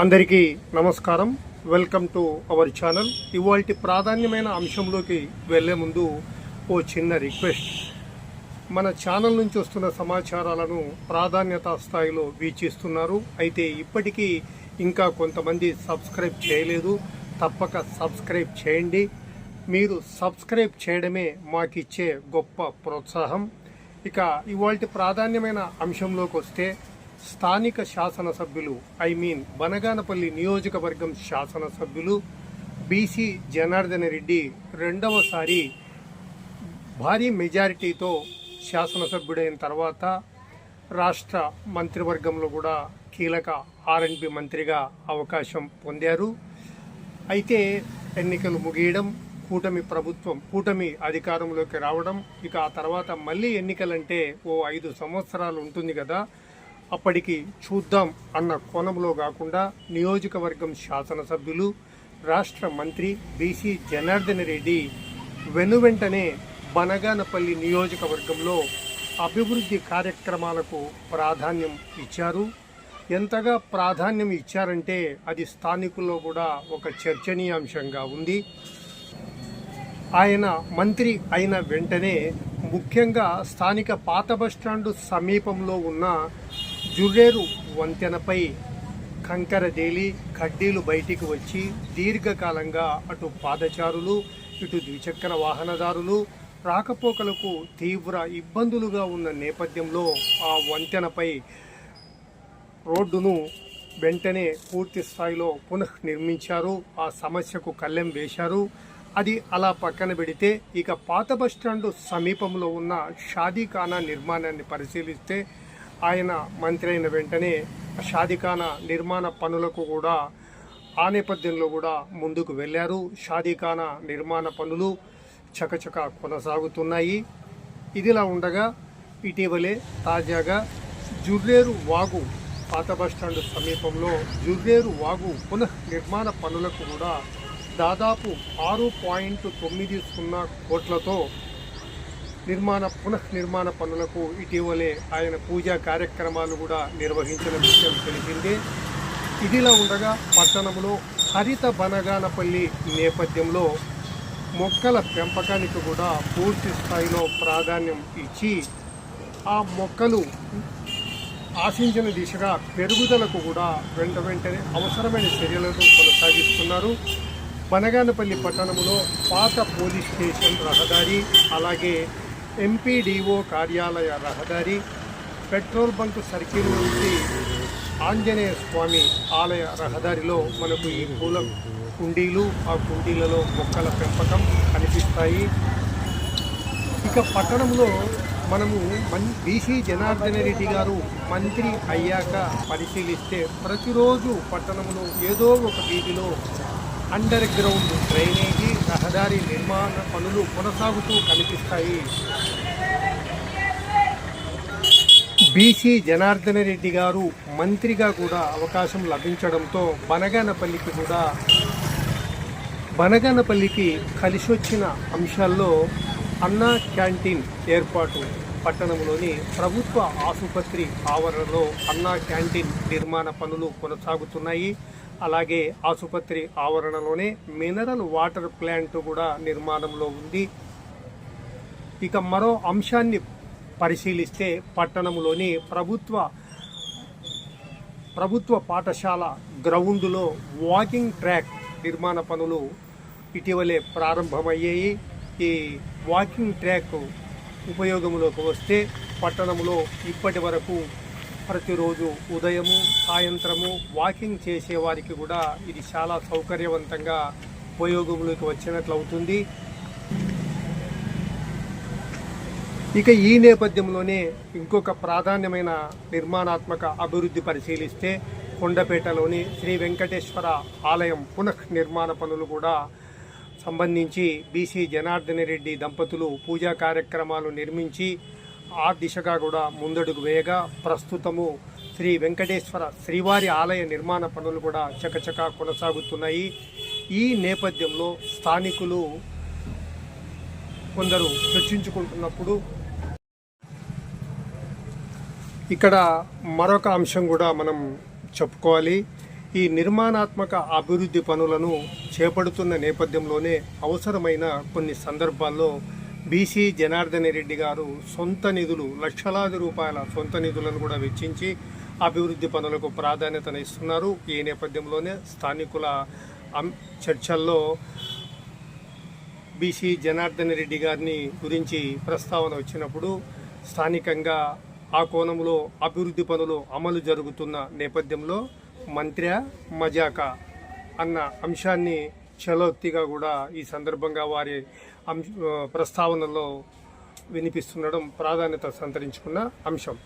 అందరికీ నమస్కారం. Welcome to our channel ఇవాళ ప్రాధాన్యమైన అంశంలోకి వెళ్ళే ముందు ఓ చిన్న రిక్వెస్ట్ మన ఛానల్ నుంచి వస్తున్న సమాచారాలను ప్రాధాన్యత స్థాయిలో వీక్షిస్తున్నారు. అయితే ఇప్పటికీ ఇంకా కొంతమంది సబ్స్క్రైబ్ చేయలేదు. తప్పక సబ్స్క్రైబ్ చేయండి. మీరు సబ్స్క్రైబ్ చేయడమే మాకిచ్చే గొప్ప ప్రోత్సాహం. ఇక ఇవాళ ప్రాధాన్యమైన అంశంలోకి వస్తే స్థానిక శాసనసభ్యులు ఐ మీన్ బనగానపల్లి నియోజకవర్గం శాసనసభ్యులు బీసీ జనార్దన రెడ్డి రెండవసారి భారీ మెజారిటీతో శాసనసభ్యుడైన తర్వాత రాష్ట్ర మంత్రివర్గంలో కూడా కీలక ఆర్ఎన్బి మంత్రిగా అవకాశం పొందారు. అయితే ఎన్నికలు ముగియడం కూటమి ప్రభుత్వం కూటమి అధికారంలోకి రావడం ఇక ఆ తర్వాత మళ్ళీ ఎన్నికలంటే ఓ ఐదు సంవత్సరాలు ఉంటుంది కదా. అప్పటికి చూద్దాం అన్న కోణంలో కాకుండా నియోజకవర్గం శాసనసభ్యులు రాష్ట్ర మంత్రి బీసీ జనార్దన్ రెడ్డి వెనువెంటనే బనగానపల్లి నియోజకవర్గంలో అభివృద్ధి కార్యక్రమాలకు ప్రాధాన్యం ఇచ్చారు. ఎంతగా ప్రాధాన్యం ఇచ్చారంటే అది స్థానికుల్లో కూడా ఒక చర్చనీయాంశంగా ఉంది. ఆయన మంత్రి అయిన వెంటనే ముఖ్యంగా స్థానిక పాత బస్టాండు సమీపంలో ఉన్న జుర్రేరు వంతెనపై కంకర దేలి కడ్డీలు బయటికి వచ్చి దీర్ఘకాలంగా అటు పాదచారులు ఇటు ద్విచక్ర వాహనదారులు రాకపోకలకు తీవ్ర ఇబ్బందులుగా ఉన్న నేపథ్యంలో ఆ వంతెనపై రోడ్డును వెంటనే పూర్తి స్థాయిలో పునః నిర్మించారు. ఆ సమస్యకు కళ్ళెం వేశారు. అది అలా పక్కన పెడితే ఇక పాత బస్టాండు సమీపంలో ఉన్న షాదీఖానా నిర్మాణాన్ని పరిశీలిస్తే ఆయన మంత్రి అయిన వెంటనే షాదీఖానా నిర్మాణ పనులకు కూడా ఆ నేపథ్యంలో కూడా ముందుకు వెళ్ళారు. షాదీఖానా నిర్మాణ పనులు చకచక కొనసాగుతున్నాయి. ఇదిలా ఉండగా ఇటీవలే తాజాగా జుర్రేరు వాగు పాత బస్టాండ్ సమీపంలో జుర్రేరు వాగు పునః నిర్మాణ పనులకు కూడా దాదాపు ఆరు పాయింట్ తొమ్మిది సున్నా కోట్లతో నిర్మాణ పునః నిర్మాణ పనులకు ఇటీవలే ఆయన పూజా కార్యక్రమాలు కూడా నిర్వహించిన విషయం తెలిసిందే. ఇదిలా ఉండగా పట్టణంలో హరిత బనగానపల్లి నేపథ్యంలో మొక్కల పెంపకానికి కూడా పూర్తి స్థాయిలో ప్రాధాన్యం ఇచ్చి ఆ మొక్కలు ఆశించిన దిశగా పెరుగుదలకు కూడా వెంట వెంటనే అవసరమైన చర్యలను కొనసాగిస్తున్నారు. బనగానపల్లి పట్టణంలో పాత పోలీస్ స్టేషన్ రహదారి అలాగే ఎంపీడీఓ కార్యాలయ రహదారి పెట్రోల్ బంక్ సర్కిల్ నుంచి ఆంజనేయ స్వామి ఆలయ రహదారిలో మనకు ఈ పూల కుండీలు ఆ కుండీలలో మొక్కల పెంపకం కనిపిస్తాయి. ఇక పట్టణంలో మనము మన్ బీసీ జనార్దన రెడ్డి గారు మంత్రి అయ్యాక పరిశీలిస్తే ప్రతిరోజు పట్టణంలో ఏదో ఒక వీధిలో అండర్ గ్రౌండ్ డ్రైనేజీ రహదారి నిర్మాణ పనులు కొనసాగుతూ కనిపిస్తాయి. బీసీ జనార్దన రెడ్డి గారు మంత్రిగా కూడా అవకాశం లభించడంతో బనగానపల్లికి కూడా బనగానపల్లికి కలిసొచ్చిన అంశాల్లో అన్నా క్యాంటీన్ ఏర్పాటు పట్టణంలోని ప్రభుత్వ ఆసుపత్రి ఆవరణలో అన్నా క్యాంటీన్ నిర్మాణ పనులు కొనసాగుతున్నాయి. అలాగే ఆసుపత్రి ఆవరణలోనే మినరల్ వాటర్ ప్లాంట్ కూడా నిర్మాణంలో ఉంది. ఇక మరో అంశాన్ని పరిశీలిస్తే పట్టణంలోని ప్రభుత్వ ప్రభుత్వ పాఠశాల గ్రౌండ్లో వాకింగ్ ట్రాక్ నిర్మాణ పనులు ఇటీవలే ప్రారంభమయ్యాయి. ఈ వాకింగ్ ట్రాక్ ఉపయోగంలోకి వస్తే పట్టణంలో ఇప్పటి వరకు ప్రతిరోజు ఉదయము సాయంత్రము వాకింగ్ చేసే వారికి కూడా ఇది చాలా సౌకర్యవంతంగా ఉపయోగంలోకి వచ్చినట్లు అవుతుంది. ఇక ఈ నేపథ్యంలోనే ఇంకొక ప్రాధాన్యమైన నిర్మాణాత్మక అభివృద్ధి పరిశీలిస్తే కొండపేటలోని శ్రీ వెంకటేశ్వర ఆలయం పునఃనిర్మాణ పనులు కూడా సంబంధించి బీసీ జనార్దన రెడ్డి దంపతులు పూజా కార్యక్రమాలు నిర్మించి ఆ దిశగా కూడా ముందడుగు వేయగా ప్రస్తుతము శ్రీ వెంకటేశ్వర శ్రీవారి ఆలయ నిర్మాణ పనులు కూడా చకచకా కొనసాగుతున్నాయి. ఈ నేపథ్యంలో స్థానికులు కొందరు చర్చించుకుంటున్నప్పుడు ఇక్కడ మరొక అంశం కూడా మనం చెప్పుకోవాలి. ఈ నిర్మాణాత్మక అభివృద్ధి పనులను చేపడుతున్న నేపథ్యంలోనే అవసరమైన కొన్ని సందర్భాల్లో బీసీ జనార్దన్ రెడ్డి గారు సొంత నిధులు లక్షలాది రూపాయల సొంత నిధులను కూడా వెచ్చించి అభివృద్ధి పనులకు ప్రాధాన్యతను ఇస్తున్నారు. ఈ నేపథ్యంలోనే స్థానికుల అం- చర్చల్లో బీసీ జనార్దన్ రెడ్డి గారిని గురించి ప్రస్తావన వచ్చినప్పుడు స్థానికంగా ఆ కోణంలో అభివృద్ధి పనులు అమలు జరుగుతున్న నేపథ్యంలో మంత్రి మజాక అన్న అంశాన్ని చలోక్తిగా కూడా ఈ సందర్భంగా వారి అంశ ప్రస్తావనలో వినిపిస్తుండడం ప్రాధాన్యత సంతరించుకున్న అంశం.